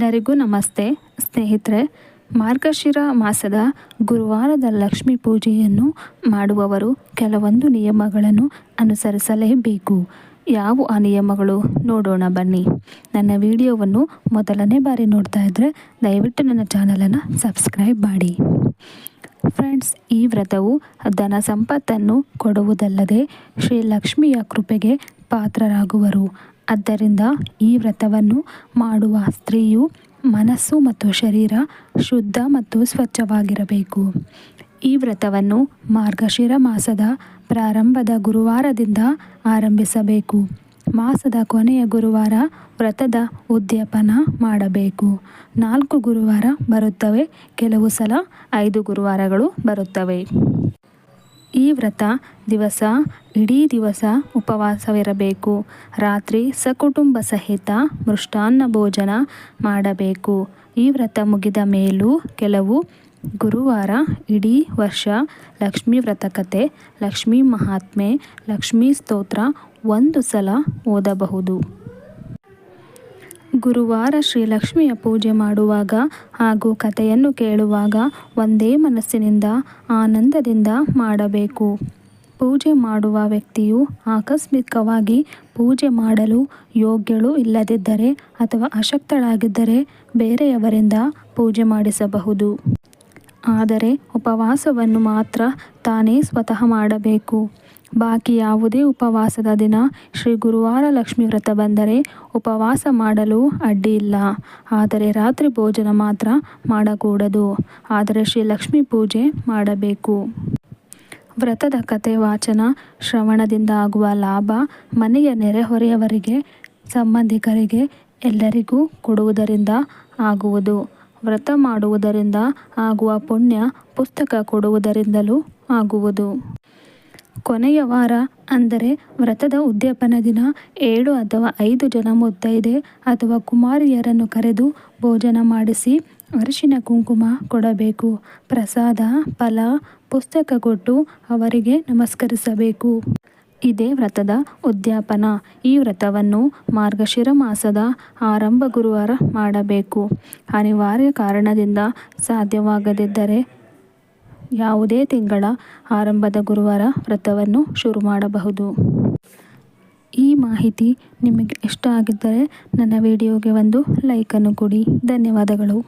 ಎಲ್ಲರಿಗೂ ನಮಸ್ತೆ. ಸ್ನೇಹಿತರೆ, ಮಾರ್ಗಶಿರ ಮಾಸದ ಗುರುವಾರದ ಲಕ್ಷ್ಮೀ ಪೂಜೆಯನ್ನು ಮಾಡುವವರು ಕೆಲವೊಂದು ನಿಯಮಗಳನ್ನು ಅನುಸರಿಸಲೇಬೇಕು. ಯಾವ ಆ ನಿಯಮಗಳು? ನೋಡೋಣ ಬನ್ನಿ. ನನ್ನ ವಿಡಿಯೋವನ್ನು ಮೊದಲನೇ ಬಾರಿ ನೋಡ್ತಾ ಇದ್ದರೆ ದಯವಿಟ್ಟು ನನ್ನ ಚಾನಲನ್ನು ಸಬ್ಸ್ಕ್ರೈಬ್ ಮಾಡಿ. ಫ್ರೆಂಡ್ಸ್, ಈ ವ್ರತವು ಧನ ಸಂಪತ್ತನ್ನು ಕೊಡುವುದಲ್ಲದೆ ಶ್ರೀ ಲಕ್ಷ್ಮಿಯ ಕೃಪೆಗೆ ಪಾತ್ರರಾಗುವರು. ಆದ್ದರಿಂದ ಈ ವ್ರತವನ್ನು ಮಾಡುವ ಸ್ತ್ರೀಯು ಮನಸ್ಸು ಮತ್ತು ಶರೀರ ಶುದ್ಧ ಮತ್ತು ಸ್ವಚ್ಛವಾಗಿರಬೇಕು. ಈ ವ್ರತವನ್ನು ಮಾರ್ಗಶಿರ ಮಾಸದ ಪ್ರಾರಂಭದ ಗುರುವಾರದಿಂದ ಆರಂಭಿಸಬೇಕು. ಮಾಸದ ಕೊನೆಯ ಗುರುವಾರ ವ್ರತದ ಉದ್ಯಾಪನ ಮಾಡಬೇಕು. ನಾಲ್ಕು ಗುರುವಾರ ಬರುತ್ತವೆ, ಕೆಲವು ಸಲ ಐದು ಗುರುವಾರಗಳು ಬರುತ್ತವೆ. ಈ ವ್ರತ ದಿವಸ, ಇಡೀ ದಿವಸ ಉಪವಾಸವಿರಬೇಕು. ರಾತ್ರಿ ಸಕುಟುಂಬ ಸಹಿತ ಮೃಷ್ಟಾನ್ನ ಭೋಜನ ಮಾಡಬೇಕು. ಈ ವ್ರತ ಮುಗಿದ ಮೇಲೂ ಕೆಲವು ಗುರುವಾರ ಇಡೀ ವರ್ಷ ಲಕ್ಷ್ಮೀ ವ್ರತಕತೆ ಲಕ್ಷ್ಮೀ ಮಹಾತ್ಮೆ, ಲಕ್ಷ್ಮೀ ಸ್ತೋತ್ರ ಒಂದು ಸಲ ಓದಬಹುದು. ಗುರುವಾರ ಶ್ರೀಲಕ್ಷ್ಮಿಯ ಪೂಜೆ ಮಾಡುವಾಗ ಹಾಗೂ ಕಥೆಯನ್ನು ಕೇಳುವಾಗ ಒಂದೇ ಮನಸ್ಸಿನಿಂದ, ಆನಂದದಿಂದ ಮಾಡಬೇಕು. ಪೂಜೆ ಮಾಡುವ ವ್ಯಕ್ತಿಯು ಆಕಸ್ಮಿಕವಾಗಿ ಪೂಜೆ ಮಾಡಲು ಯೋಗ್ಯಳು ಇಲ್ಲದಿದ್ದರೆ ಅಥವಾ ಅಶಕ್ತಳಾಗಿದ್ದರೆ ಬೇರೆಯವರಿಂದ ಪೂಜೆ ಮಾಡಿಸಬಹುದು. ಆದರೆ ಉಪವಾಸವನ್ನು ಮಾತ್ರ ತಾನೇ ಸ್ವತಃ ಮಾಡಬೇಕು. ಬಾಕಿ ಯಾವುದೇ ಉಪವಾಸದ ದಿನ ಶ್ರೀ ಗುರುವಾರ ಲಕ್ಷ್ಮಿ ವ್ರತ ಬಂದರೆ ಉಪವಾಸ ಮಾಡಲು ಅಡ್ಡಿಯಿಲ್ಲ ಆದರೆ ರಾತ್ರಿ ಭೋಜನ ಮಾತ್ರ ಮಾಡಕೂಡದು. ಆದರೆ ಶ್ರೀ ಲಕ್ಷ್ಮಿ ಪೂಜೆ ಮಾಡಬೇಕು. ವ್ರತದ ಕತೆ ವಾಚನ ಶ್ರವಣದಿಂದ ಆಗುವ ಲಾಭ ಮನೆಯ ನೆರೆಹೊರೆಯವರಿಗೆ ಸಂಬಂಧಿಕರಿಗೆ ಎಲ್ಲರಿಗೂ ಕೊಡುವುದರಿಂದ ಆಗುವುದು. ವ್ರತ ಮಾಡುವುದರಿಂದ ಆಗುವ ಪುಣ್ಯ ಪುಸ್ತಕ ಕೊಡುವುದರಿಂದಲೂ ಆಗುವುದು. ಕೊನೆಯ ವಾರ, ಅಂದರೆ ವ್ರತದ ಉದ್ಯಾಪನ ದಿನ ಏಳು ಅಥವಾ ಐದು ಜನ ಮುತ್ತೈದೆ ಅಥವಾ ಕುಮಾರಿಯರನ್ನು ಕರೆದು ಭೋಜನ ಮಾಡಿಸಿ ಅರಿಶಿನ ಕುಂಕುಮ ಕೊಡಬೇಕು. ಪ್ರಸಾದ, ಫಲ, ಪುಸ್ತಕ ಕೊಟ್ಟು ಅವರಿಗೆ ನಮಸ್ಕರಿಸಬೇಕು. ಇದೇ ವ್ರತದ ಉದ್ಯಾಪನ. ಈ ವ್ರತವನ್ನು ಮಾರ್ಗಶಿರ ಮಾಸದ ಆರಂಭ ಗುರುವಾರ ಮಾಡಬೇಕು. ಅನಿವಾರ್ಯ ಕಾರಣದಿಂದ ಸಾಧ್ಯವಾಗದಿದ್ದರೆ ಯಾವುದೇ ತಿಂಗಳ ಆರಂಭದ ಗುರುವಾರ ವ್ರತವನ್ನು ಶುರು ಮಾಡಬಹುದು. ಈ ಮಾಹಿತಿ ನಿಮಗೆ ಇಷ್ಟ ಆಗಿದ್ದರೆ ನನ್ನ ವಿಡಿಯೋಗೆ ಒಂದು ಲೈಕನ್ನು ಕೊಡಿ. ಧನ್ಯವಾದಗಳು.